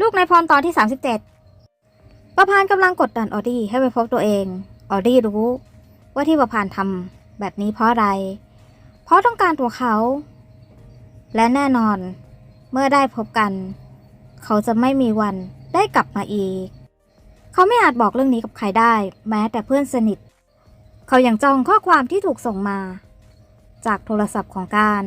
ลูกนายพรตอนที่ 37 ประพานกำลังกดดันออดี้ให้ไปพบตัวเอง ออดี้รู้ว่าที่ประพานทำแบบนี้เพราะอะไร เพราะต้องการตัวเขา และแน่นอน เมื่อได้พบกัน เขาจะไม่มีวันได้กลับมาอีก เขาไม่อาจบอกเรื่องนี้กับใครได้ แม้แต่เพื่อนสนิท เขายังจ้องข้อความที่ถูกส่งมา จากโทรศัพท์ของการ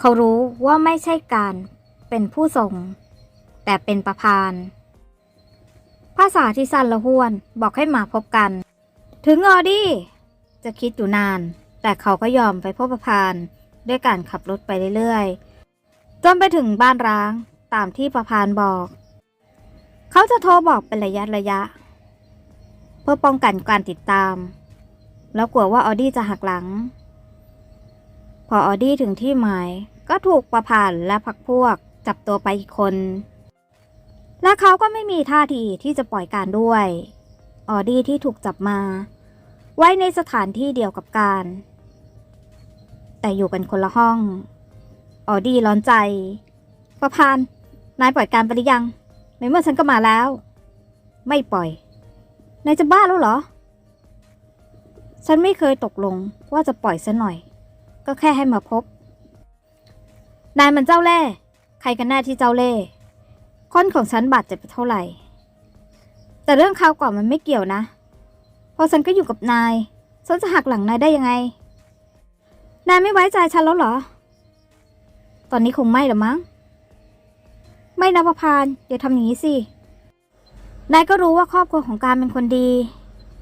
เขารู้ว่าไม่ใช่การเป็นผู้ส่ง แต่เป็นประพาน ภาษาที่สั้นละห้วนบอกให้มาพบกัน ถึงออดี้จะคิดอยู่นาน แต่เขาก็ยอมไปพบประพาน ด้วยการขับรถไปเรื่อยๆ จนไปถึงบ้านร้างตามที่ประพานบอก เขาจะโทรบอกเป็นระยะระยะ เพื่อป้องกันการติดตาม แล้วกลัวว่าออดี้จะหักหลัง พอออดี้ถึงที่หมายก็ถูกประพานและพักพวกจับตัวไปอีกคน และเขาก็ไม่มีท่าทีที่จะปล่อยการด้วย ออดี้ที่ถูกจับมา ไว้ในสถานที่เดียวกับการ แต่อยู่กันคนละห้อง ออดี้ร้อนใจ ประพาน นายปล่อยการไปหรือยัง ในเมื่อฉันก็มาแล้ว ไม่ปล่อย นายจะบ้าแล้วเหรอ ฉันไม่เคยตกลงว่าจะปล่อยซะหน่อย ก็แค่ให้มาพบ นายมันเจ้าเล่ ใครกันแน่ที่เจ้าเล่ คนของฉันบาดเจ็บไปเท่าไหร่ แต่เรื่องคราวก่อนมันไม่เกี่ยวนะพราะฉันก็อยู่กับนาย ฉันจะหักหลังนายได้ยังไง นายไม่ไว้ใจฉันแล้วเหรอ ตอนนี้คงไม่หรอมั้ง ไม่นะประพานอย่าทำอย่างนี้สิ นายก็รู้ว่าครอบครัวของการเป็นคนดี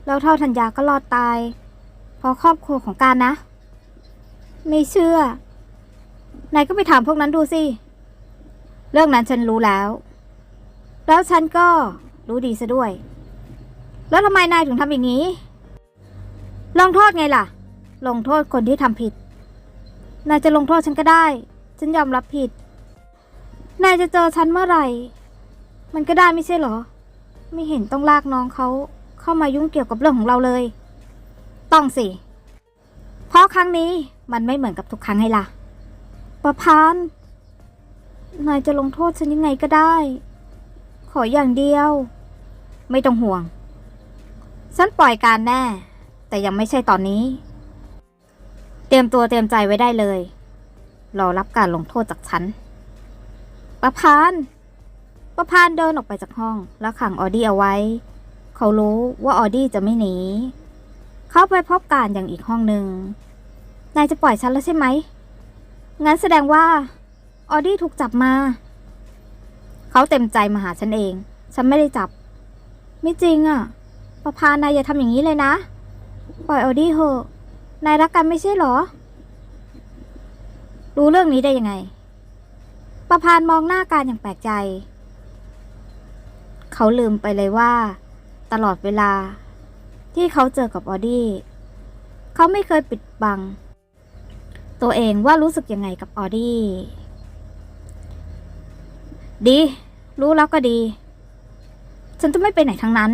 แล้วเท่าธัญญาก็รอดตาย เพราะครอบครัวของการนะ ไม่เชื่อ นายก็ไปถามพวกนั้นดูสิ เรื่องนั้นฉันรู้แล้ว แล้วฉันก็รู้ดีซะด้วย แล้วทำไมนายถึงทำอย่างนี้ ลงโทษไงล่ะ ลงโทษคนที่ทำผิด นายจะลงโทษฉันก็ได้ ฉันยอมรับผิด นายจะเจอฉันเมื่อไหร่ มันก็ได้ไม่ใช่เหรอ ไม่เห็นต้องลากน้องเขาเข้ามายุ่งเกี่ยวกับเรื่องของเราเลย ต้องสิ เพราะครั้งนี้มันไม่เหมือนกับทุกครั้งไงล่ะประพาน นายจะลงโทษฉันยังไงก็ได้ ออย่างเดียว ไม่ต้องห่วง ฉันปล่อยการแน่ แต่ยังไม่ใช่ตอนนี้ เตรียมตัวเตรียมใจไว้ได้เลย รอรับการลงโทษจากฉัน ประพาน ประพานเดินออกไปจากห้อง แล้วขังออดี้เอาไว้ เขารู้ว่าออดี้จะไม่หนี เขาไปพบการอย่างอีกห้องหนึ่ง นายจะปล่อยฉันแล้วใช่ไหม งั้นแสดงว่า ออดี้ถูกจับมา เขาเต็มใจมาหาฉันเอง ฉันไม่ได้จับ ไม่จริงอะ่ะประพานายอย่าทำอย่างนี้เลยนะ ปล่อยออดี้เถอะนายรักกันไม่ใช่เหรอ รู้เรื่องนี้ได้ยังไง ประพานมองหน้าการอย่างแปลกใจ เขาลืมไปเลยว่า ตลอดเวลา ที่เขาเจอกับออดี้เขาไม่เคยปิดบัง ตัวเองว่ารู้สึกยังไงกับออดี้ดี รู้แล้วก็ดี ฉันจะไม่ไปไหนทั้งนั้น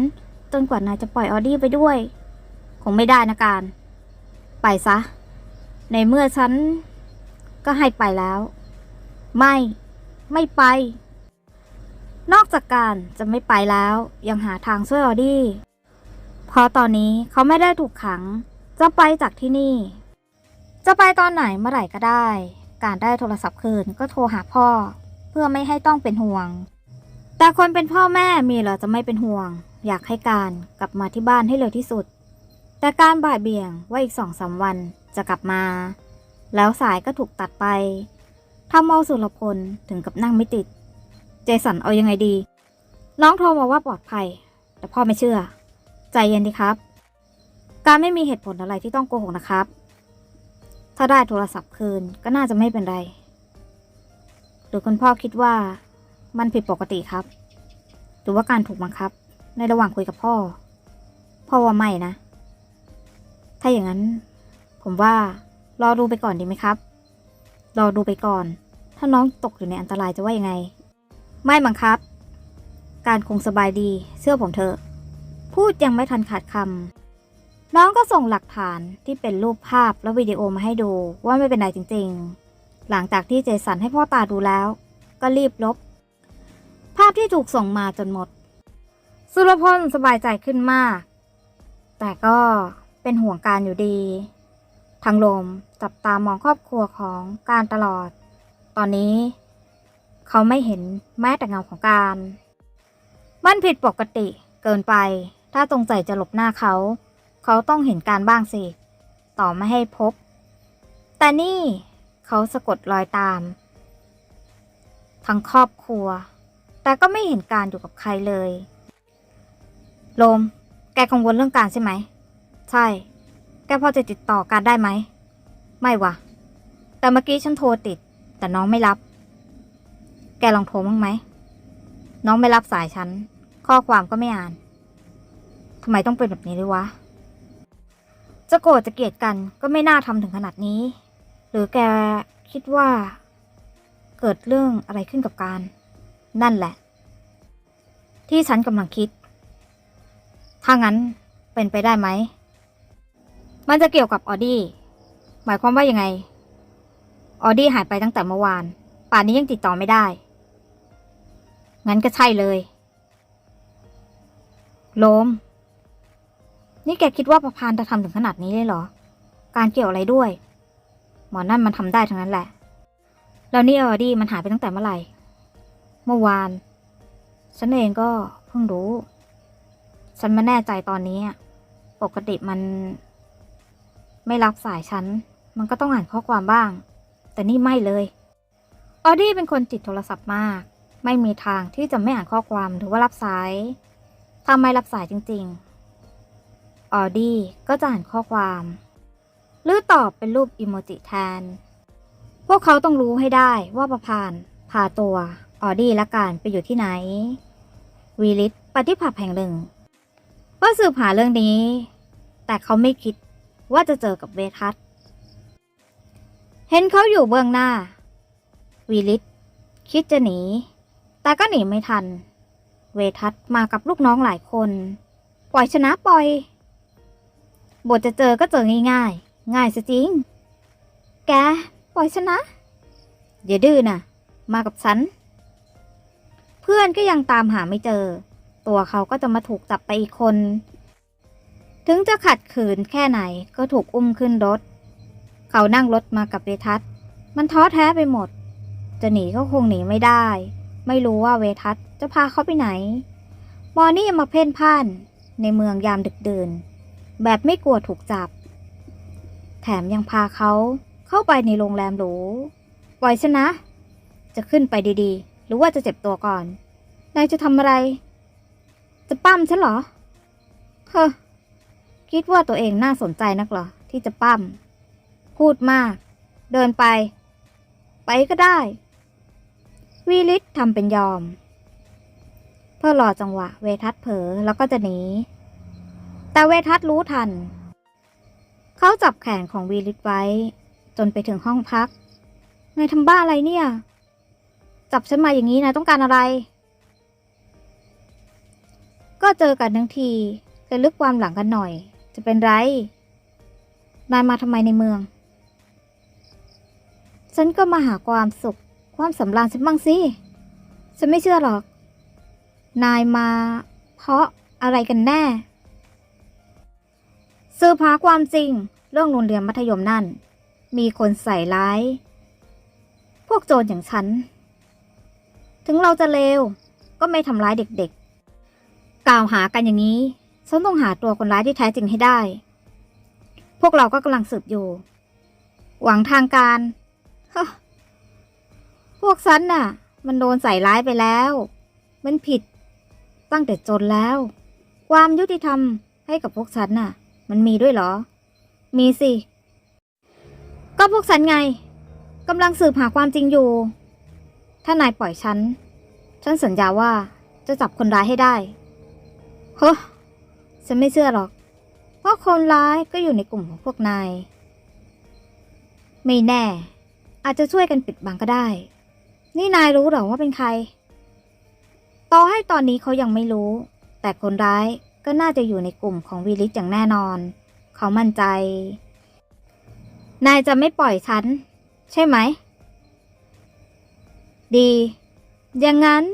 จนกว่านายจะปล่อยออดี้ไปด้วย คงไม่ได้นะการ ไปซะ ในเมื่อฉัน ก็ให้ไปแล้ว ไม่ ไม่ไป นอกจากการจะไม่ไปแล้ว ยังหาทางช่วยออดี้เพราะตอนนี้เขาไม่ได้ถูกขัง จะไปจากที่นี่ จะไปตอนไหนเมื่อไหร่ก็ได้ การได้โทรศัพท์คืนก็โทรหาพ่อ เพื่อไม่ให้ต้องเป็นห่วง แต่คนเป็นพ่อแม่มีเหรอจะไม่เป็นห่วง อยากให้การกลับมาที่บ้านให้เร็วที่สุด แต่การบ่ายเบี่ยงว่าอีกสองสามวันจะกลับมา แล้วสายก็ถูกตัดไปทำเอาสุรพลถึงกับนั่งไม่ติด เจสันเอายังไงดี น้องโทรมาว่าปลอดภัย แต่พ่อไม่เชื่อ ใจเย็นดีครับ การไม่มีเหตุผลอะไรที่ต้องโกหกนะครับ ถ้าได้โทรศัพท์คืนก็น่าจะไม่เป็นไร หรือคุณพ่อคิดว่า มันผิดปกติครับ หรือว่าการถูกบังคับ ในระหว่างคุยกับพ่อ พ่อว่าไม่นะ ถ้าอย่างนั้น ผมว่ารอดูไปก่อนดีไหมครับ รอดูไปก่อน ถ้าน้องตกอยู่ในอันตรายจะว่ายังไง ไม่บังคับ การคงสบายดีเชื่อผมเถอะ พูดยังไม่ทันขาดคำน้องก็ส่งหลักฐานที่เป็นรูปภาพและวิดีโอมาให้ดูว่าไม่เป็นไรจริง ๆ หลังจากที่เจสันให้พ่อตาดูแล้ว ก็รีบลบ ภาพที่ถูกส่งมาจนหมด สุรพลสบายใจขึ้นมาก แต่ก็เป็นห่วงการอยู่ดี ทางลมจับตามองครอบครัวของการตลอด ตอนนี้ เขาไม่เห็นแม้แต่เงาของการ มันผิดปกติเกินไปถ้าตรงใจจะหลบหน้าเขา เขาต้องเห็นการบ้างสิ ต่อไม่ให้พบ แต่นี่เขาสะกดรอยตาม ทั้งครอบครัว แต่ก็ไม่เห็นการอยู่กับใครเลย โลม แกกังวลเรื่องการใช่ไหม ใช่ แกพอจะติดต่อการได้ไหม ไม่วะแต่เมื่อกี้ฉันโทรติด แต่น้องไม่รับ แกลองโทรบ้างไหม น้องไม่รับสายฉัน ข้อความก็ไม่อ่านทำไมต้องเป็นแบบนี้ด้วยวะ จะโกรธจะเกลียดกันก็ไม่น่าทำถึงขนาดนี้ หรือแกคิดว่า เกิดเรื่องอะไรขึ้นกับการ นั่นแหละ ที่ฉันกำลังคิด ถ้างั้นเป็นไปได้ไหม มันจะเกี่ยวกับออดี้ หมายความว่ายังไง ออดี้หายไปตั้งแต่เมื่อวาน ป่านนี้ยังติดต่อไม่ได้ งั้นก็ใช่เลย โลม นี่แกคิดว่าประพานจะทำถึงขนาดนี้เลยเหรอ การเกี่ยวอะไรด้วย หมอนั่นมันทำได้ทั้งนั้นแหละ แล้วนี่ออดี้มันหายไปตั้งแต่เมื่อไหร่ เมื่อวาน ฉันเองก็เพิ่งรู้ ฉันไม่แน่ใจตอนนี้ ปกติมัน ไม่รับสายฉัน มันก็ต้องอ่านข้อความบ้าง แต่นี่ไม่เลย ออดี้เป็นคนติดโทรศัพท์มาก ไม่มีทางที่จะไม่อ่านข้อความหรือว่ารับสาย ถ้าไม่รับสายจริง ๆ ออดี้ก็จะอ่านข้อความ หรือตอบเป็นรูปอิโมจิแทน พวกเขาต้องรู้ให้ได้ว่าประพานพาตัว ออดี้และการไปอยู่ที่ไหน วีลิตปฏิผับแห่งหนึ่งเพื่อสืบหาเรื่องนี้ แต่เขาไม่คิดว่าจะเจอกับเวทัศน์เห็นเขาอยู่เบื้องหน้า วีลิตคิดจะหนี แต่ก็หนีไม่ทัน เวทัศน์มากับลูกน้องหลายคน ปล่อยชนะปล่อย บทจะเจอก็เจอง่ายๆ ง่ายซะจริง แก ปล่อยชนะอย่าดื้อนะมากับฉัน เพื่อนก็ยังตามหาไม่เจอ ตัวเขาก็จะมาถูกจับไปอีกคน ถึงจะขัดขืนแค่ไหนก็ถูกอุ้มขึ้นรถ เขานั่งรถมากับเวทัศน์มันท้อแท้ไปหมด จะหนีก็คงหนีไม่ได้ ไม่รู้ว่าเวทัศน์จะพาเขาไปไหน มอนี่มาเพ่นพ่าน ในเมืองยามดึกดื่น แบบไม่กลัวถูกจับ แถมยังพาเขาเข้าไปในโรงแรมหรู ปล่อยฉันนะ จะขึ้นไปดีๆ หรือว่าจะเจ็บตัวก่อน นายจะทำอะไร จะปั้มฉันเหรอ เฮ้อ คิดว่าตัวเองน่าสนใจนักเหรอ ที่จะปั้ม พูดมาก เดินไป ไปก็ได้ วีลิตทำเป็นยอม เพื่อรอจังหวะ เวทัศเผลอแล้วก็จะหนี แต่เวทัศรู้ทัน เขาจับแขนของวีลิตไว้ จนไปถึงห้องพัก นายทำบ้าอะไรเนี่ย จับฉันมาอย่างนี้นายต้องการอะไร ก็เจอกันทั้งทีจะลึกความหลังกันหน่อย จะเป็นไร นายมาทำไมในเมือง ฉันก็มาหาความสุข ความสำราญฉันบ้างสิ ฉันไม่เชื่อหรอก นายมา เพราะอะไรกันแน่สืบหาความจริง เรื่องโรงเรียนมัธยมนั่น มีคนใส่ร้าย พวกโจรอย่างฉัน ถึงเราจะเลวก็ไม่ทำร้ายเด็กๆ กล่าวหากันอย่างนี้ ฉันต้องหาตัวคนร้ายที่แท้จริงให้ได้ พวกเราก็กำลังสืบอยู่ หวังทางการพวกฉันน่ะ มันโดนใส่ร้ายไปแล้ว มันผิด ตั้งแต่จนแล้ว ความยุติธรรมให้กับพวกฉันน่ะ มันมีด้วยเหรอ มีสิ ก็พวกฉันไงกำลังสืบหาความจริงอยู่ ถ้านายปล่อยฉัน ฉันสัญญาว่าจะจับคนร้ายให้ได้ เฮ้อฉันไม่เชื่อหรอกเพราะคนร้ายก็อยู่ในกลุ่มของพวกนาย ไม่แน่ อาจจะช่วยกันปิดบังก็ได้ นี่นายรู้หรอว่าเป็นใคร ต่อให้ตอนนี้เขายังไม่รู้ แต่คนร้ายก็น่าจะอยู่ในกลุ่มของวีลิสอย่างแน่นอน เขามั่นใจ นายจะไม่ปล่อยฉัน ใช่ไหม ดี อย่างนั้น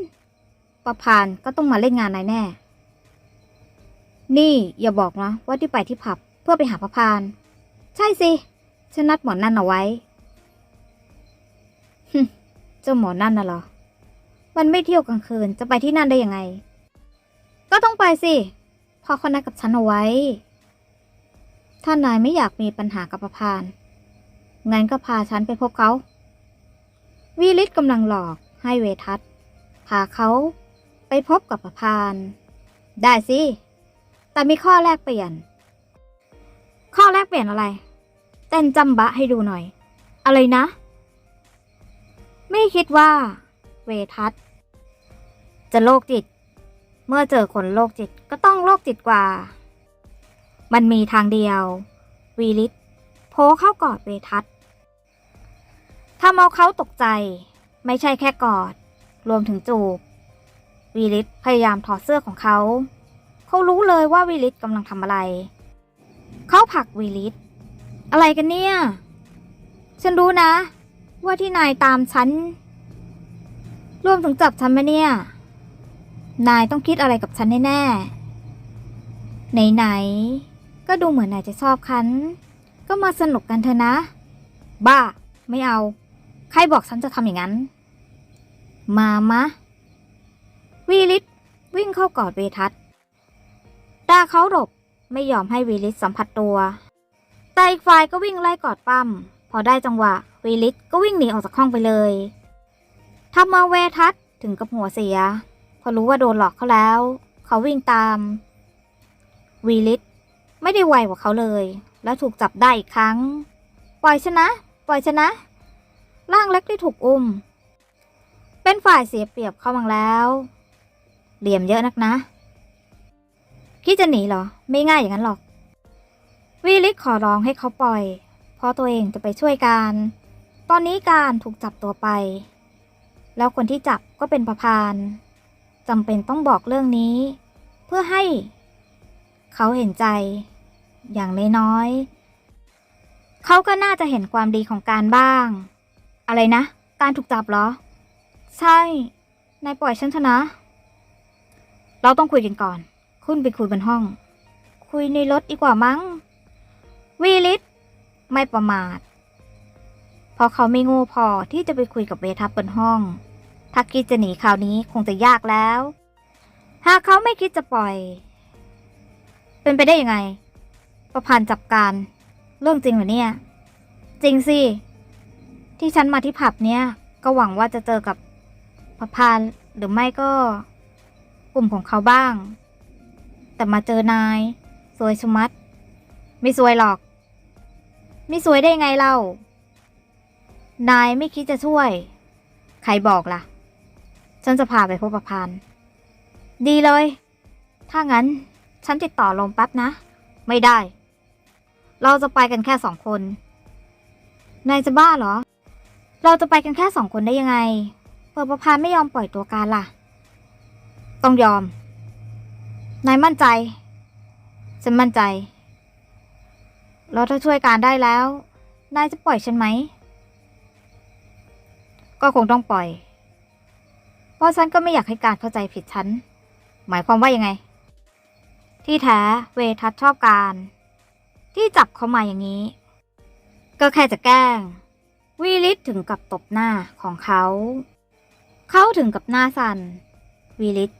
ประพานก็ต้องมาเล่นงานนายแน่ นี่อย่าบอกนะว่าที่ไปที่ผับเพื่อไปหาประพาน ใช่สิ ฉันนัดหมอนั่นเอาไว้ฮึเจ้าหมอนั่นน่ะเหรอ มันไม่เที่ยวกลางคืนจะไปที่นั่นได้ยังไง ก็ต้องไปสิ พอเขานัดกับฉันเอาไว้ ถ้านายไม่อยากมีปัญหากับประพาน งั้นก็พาฉันไปพบเขา วีลิศกำลังหลอกให้เวทัศน์พาเขาไปพบกับประพาน ได้สิ แต่มีข้อแลกเปลี่ยน ข้อแลกเปลี่ยนอะไร เต้นจำบะให้ดูหน่อย อะไรนะ ไม่คิดว่า เวทัศน์จะโรคจิต เมื่อเจอคนโรคจิตก็ต้องโรคจิตกว่า มันมีทางเดียว วีลิศโผเข้ากอดเวทัศน์ ทำเอาเขาตกใจ ไม่ใช่แค่กอด รวมถึงจูบ วีลิศพยายามถอดเสื้อของเขา เขารู้เลยว่าวีลิศกำลังทำอะไร เขาผลักวีลิศอะไรกันเนี่ย ฉันรู้นะ ว่าที่นายตามฉัน รวมถึงจับฉันไหมเนี่ย นายต้องคิดอะไรกับฉันแน่ๆไหนๆก็ดูเหมือนนายจะชอบฉันก็มาสนุกกันเถอะนะ บ้า ไม่เอา ใครบอกฉันจะทำอย่างนั้น มามะ วีลิศวิ่งเข้ากอดเวทัศน์ต่เขาหลบไม่ยอมให้วีลิศสัมผัสตัวแต่อีกฝ่ายก็วิ่งไล่กอดปั้ม พอได้จังหวะวีลิศก็วิ่งหนีออกจากห้องไปเลยทำมาเวทัศน์ถึงกับหัวเสีย พอรู้ว่าโดนหลอกเขาแล้ว เขาวิ่งตาม วีลิศไม่ได้ไวกว่าเขาเลย แล้วถูกจับได้อีกครั้ง ปล่อยชนะ ปล่อยชนะ ร่างเล็กที่ถูกอุ้ม เป็นฝ่ายเสียเปรียบเข้ามาแล้ว เหลี่ยมเยอะนักนะคิดจะหนีเหรอ ไม่ง่ายอย่างนั้นหรอก วีลิศขอร้องให้เขาปล่อย เพราะตัวเองจะไปช่วยการ ตอนนี้การถูกจับตัวไป แล้วคนที่จับก็เป็นประพานจำเป็นต้องบอกเรื่องนี้ เพื่อให้ เขาเห็นใจ อย่างน้อยๆเขาก็น่าจะเห็นความดีของการบ้าง อะไรนะ การถูกจับเหรอ ใช่ นายปล่อยฉันเถอะนะ เราต้องคุยกันก่อนขึ้นไปคุยบนห้อง คุยในรถดีกว่ามั้ง วีลิศไม่ประมาท เพราะเขาไม่โงูพอที่จะไปคุยกับเวทับบนห้องถ้าคิดจะหนีคราวนี้คงจะยากแล้ว หากเขาไม่คิดจะปล่อย เป็นไปได้ยังไง ประพันธ์จับการ เรื่องจริงเหรอเนี่ย จริงสิ ที่ฉันมาที่ผับเนี่ย ก็หวังว่าจะเจอกับประพันหรือไม่ก็กลุ่มของเขาบ้าง แต่มาเจอนายสวยชะมัด ไม่สวยหรอก ไม่สวยได้ไงเล่า นายไม่คิดจะช่วย ใครบอกล่ะ ฉันจะพาไปพบประพันดีเลย ถ้างั้นฉันติดต่อลงแป๊บนะ ไม่ได้ เราจะไปกันแค่สองคน นายจะบ้าเหรอ เราจะไปกันแค่สองคนได้ยังไง เปิดประพานไม่ยอมปล่อยตัวการล่ะ ต้องยอม นายมั่นใจ ฉันมั่นใจแล้วถ้าช่วยการได้แล้ว นายจะปล่อยฉันไหม ก็คงต้องปล่อย เพราะฉันก็ไม่อยากให้การเข้าใจผิดฉัน หมายความว่ายังไง ที่แท้เวทัศชอบการ ที่จับเขามาอย่างนี้ ก็แค่จะแกล้ง วีลิศถึงกับตบหน้าของเขา เขาถึงกับหน้าสั่นวีลิศ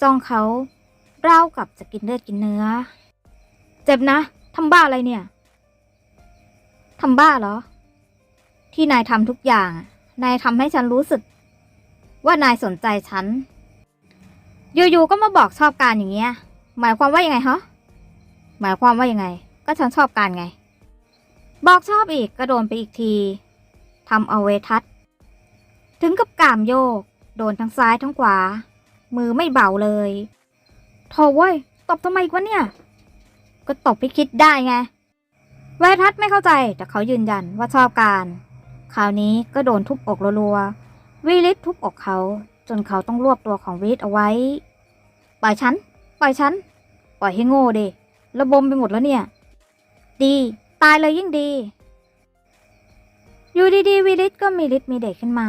จ้องเขาเล่ากับจะกินเลือดกินเนื้อ เจ็บนะทำบ้าอะไรเนี่ยทำบ้าเหรอ ที่นายทำทุกอย่าง นายทำให้ฉันรู้สึก ว่านายสนใจฉันอยู่ๆก็มาบอกชอบการอย่างเงี้ย หมายความว่ายังไงฮะหมายความว่ายังไง ก็ฉันชอบการไง บอกชอบอีกก็โดนไปอีกที ทำเอาเวทัศถึงกับกามโยก โดนทั้งซ้ายทั้งขวา มือไม่เบาเลยโธ่เว้ยตบทำไมวะเนี่ย ก็ตบให้คิดได้ไงเวทัศไม่เข้าใจแต่เขายืนยันว่าชอบการ คราวนี้ก็โดนทุบอกรัวๆวิลิตทุบอกเขา จนเขาต้องรวบตัวของวิลิตเอาไว้ ปล่อยฉัน ปล่อยฉัน ปล่อยให้โง่ดิระบมไปหมดแล้วเนี่ย ดี ตายเลยยิ่งดี อยู่ดีๆวิลิตก็มีฤทธิ์มีเดชขึ้นมา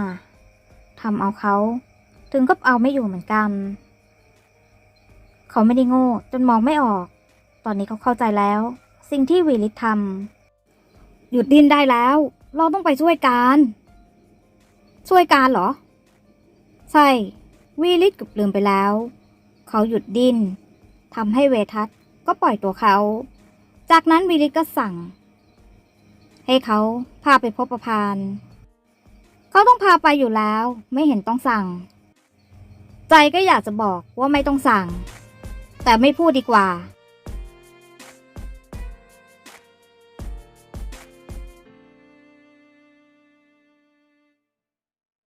ทำเอาเขาถึงกับเอาไม่อยู่เหมือนกัน เขาไม่ได้โง่จนมองไม่ออก ตอนนี้เขาเข้าใจแล้ว สิ่งที่วีลิตทำหยุดดิ้นได้แล้ว เราต้องไปช่วยการ ช่วยการเหรอ ใช่วีลิตกือบลืมไปแล้ว เขาหยุดดิ้นทำให้เวทัสก็ปล่อยตัวเขา จากนั้นวีลิตก็สั่ง ให้เขาพาไปพบประพานเขาต้องพาไปอยู่แล้ว ไม่เห็นต้องสั่ง ใจก็อยากจะบอกว่าไม่ต้องสั่ง แต่ไม่พูดดีกว่า